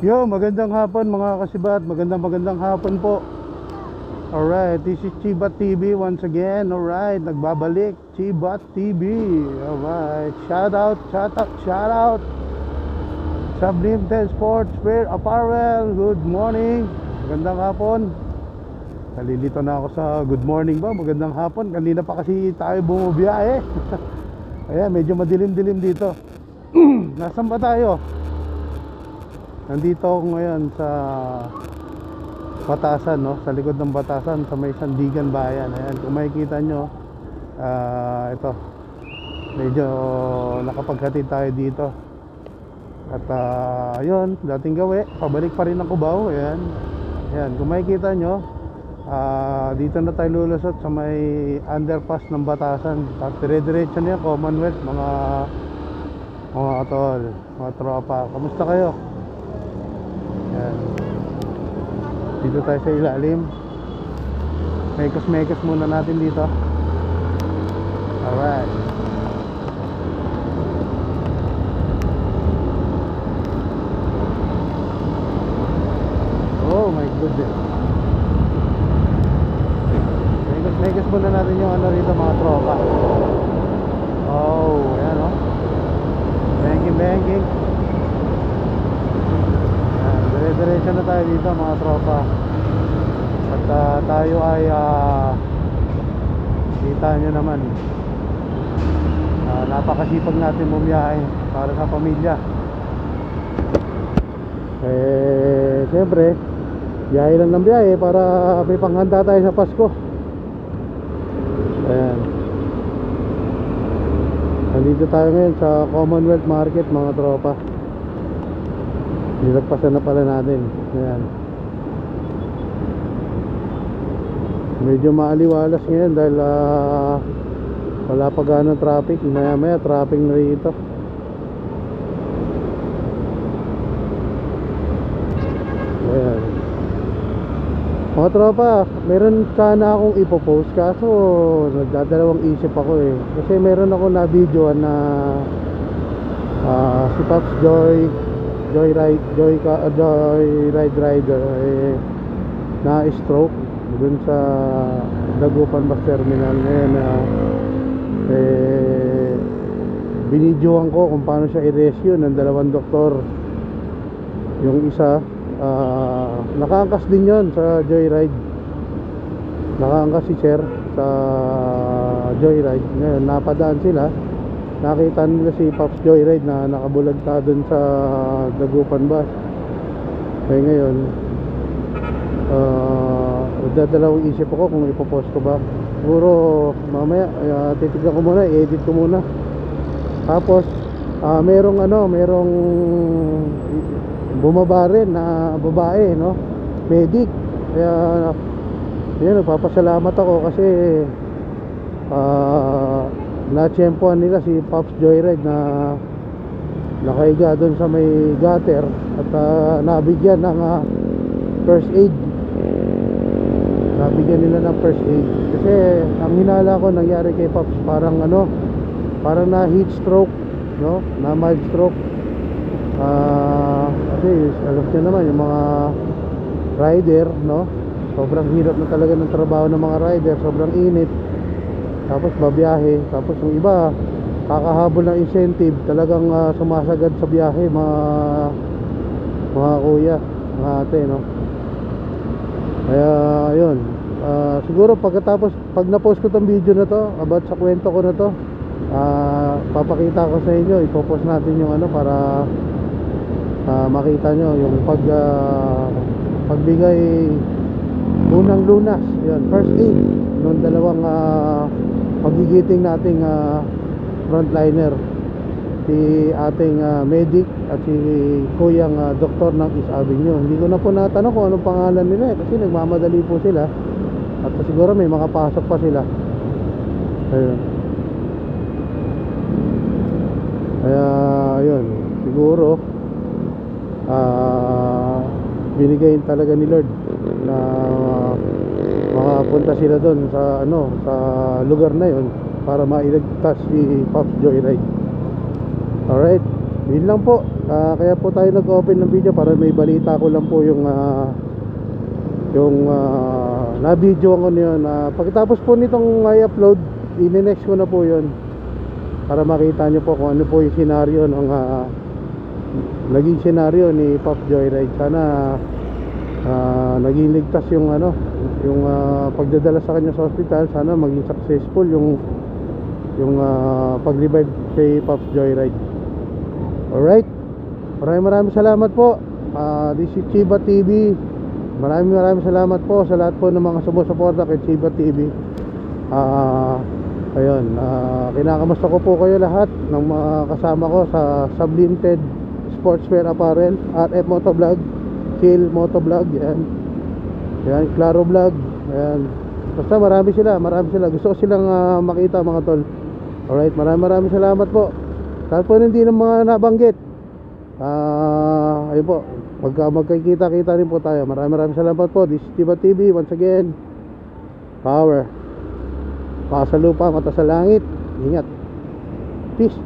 Yo, magandang hapon mga kasibat. Magandang magandang hapon po. Alright, this is Chibat TV once again. Alright, nagbabalik. Chibat TV. Alright, shout out, shout out, shout out. Sublime Sports Wear Apparel. Good morning. Magandang hapon. Nalilito na ako sa good morning ba? Magandang hapon. Kanina pa kasi tayo bumubiyahe. Ayan, medyo madilim-dilim dito. Nasaan ba tayo? Nandito ako ngayon sa Batasan, no? Sa likod ng Batasan, sa may Sandigan Bayan. Ayan, kung makikita nyo, ah, ito, medyo nakapaghatid tayo dito. At yun, dating gawi, pabalik pa rin ang Cubao. Ayan, ayan, kung makikita nyo, ah, dito na tayo lulusot sa may underpass ng Batasan. At dire-diretso na yan, Commonwealth, mga mga tol, mga tropa. Kamusta kayo? Yan. Dito tayo sa ilalim. Mekos-mekos muna natin dito. Alright. Oh my goodness. Mekos-mekos muna natin yung ano rito mga tropa. Oh, yan oh. Banking, banking. Yan, dire-diretso na tayo dito mga tropa. At ah, tayo ay ah, kita nyo naman. Ah, napakasipag natin bumiyahe para sa pamilya. Eh, siyempre, biyahe lang ng biyahe para may panghanda tayo sa Pasko. Ayan. Nandito tayo ngayon sa Commonwealth Market mga tropa. Nilagpasan na pala natin. Ayan. Medyo maaliwalas ngayon dahil ah, wala pa ganong traffic. Maya maya traffic na rito. Ayan. Mga tropa, meron sana akong ipopost kaso nagdadalawang isip ako eh. Kasi meron ako na video na ah, si Pops Joy Joy Ride Joy, ka, ah, Joy Ride Rider eh, na stroke dun sa Dagupan Bus Terminal. Ngayon na eh binidyohan ko kung paano siya i-rescue ng dalawang doktor. Yung isa ah, nakaangkas din yon sa Joyride. Nakaangkas si Sir sa Joyride. Ngayon napadaan sila nakita nila si Pops Joyride na nakabulagta dun sa Dagupan bus. Kaya ngayon ah, dadalawang isip ako kung ipopost ko ba. Siguro mamaya uh, titignan ko muna i-edit ko muna. Tapos ah, merong ano merong bumaba rin na babae no? Medic. Kaya yun nagpapasalamat ako kasi ah na-tsempohan nila si Pops Joyride na nakahiga doon sa may gutter at ah, nabigyan ng ah, first aid. Nabigyan nila ng first aid. Kasi ang hinala ko nangyari kay Pops parang ano parang na heat stroke no? Na mild stroke. Ah kasi alam niyo naman yung mga rider no? Sobrang hirap na talaga ng trabaho ng mga rider sobrang init tapos babiyahe tapos yung iba kakahabol ng incentive talagang ah, sumasagad sa biyahe mga mga kuya mga ate no? Kaya yun Ah, siguro pagkatapos pag na-post ko tong video na to about sa kwento ko na to ah, papakita ko sa inyo ipopost natin yung ano para ah, makita nyo yung pag ah, pagbigay unang lunas. Yun, first aid nung dalawang ah, pagigiting nating ah, frontliner si ating ah, medic at si kuyang ah, doktor ng East Avenue. Hindi ko na po natanong kung anong pangalan nila eh, kasi nagmamadali po sila. At siguro may makapasok pa sila. Ayun. Kaya ayun siguro ah binigay talaga ni Lord na makapunta sila doon sa ano sa lugar na yon para mailigtas si Pops Joyride alright Yun lang po. Ah, kaya po tayo nag-open ng video para may balita ko lang po yung ah, yung ah, na-video ko niyon. Uh, pagkatapos po nitong i-upload, i-next ko na po yun para makita nyo po kung ano po yung senaryo ng ah, naging senaryo ni Pop Joyride. Sana ah, naging ligtas yung ano, yung ah, pagdadala sa kanya sa ospital. Sana maging successful yung yung ah, pag-revive kay Pop Joyride. Alright. Maraming maraming salamat po. Ah, this is Chiba TV. Maraming maraming salamat po sa lahat po ng mga sumusuporta kay Chiba TV. Ah, ayun, ah, kinakamusta ko po kayo lahat ng mga kasama ko sa Sublimited Sportswear Apparel, RF Motovlog, Kill Motovlog, yan. Yan, Claro Vlog, yan. Basta marami sila, marami sila. Gusto ko silang ah, makita mga tol. Alright, maraming maraming salamat po. Kahit po hindi ng mga nabanggit. Ah, ayun po. Magka magkikita-kita rin po tayo. Maraming maraming salamat po. This is Tiba TV once again. Power. Paa sa lupa, mata sa langit. Ingat. Peace.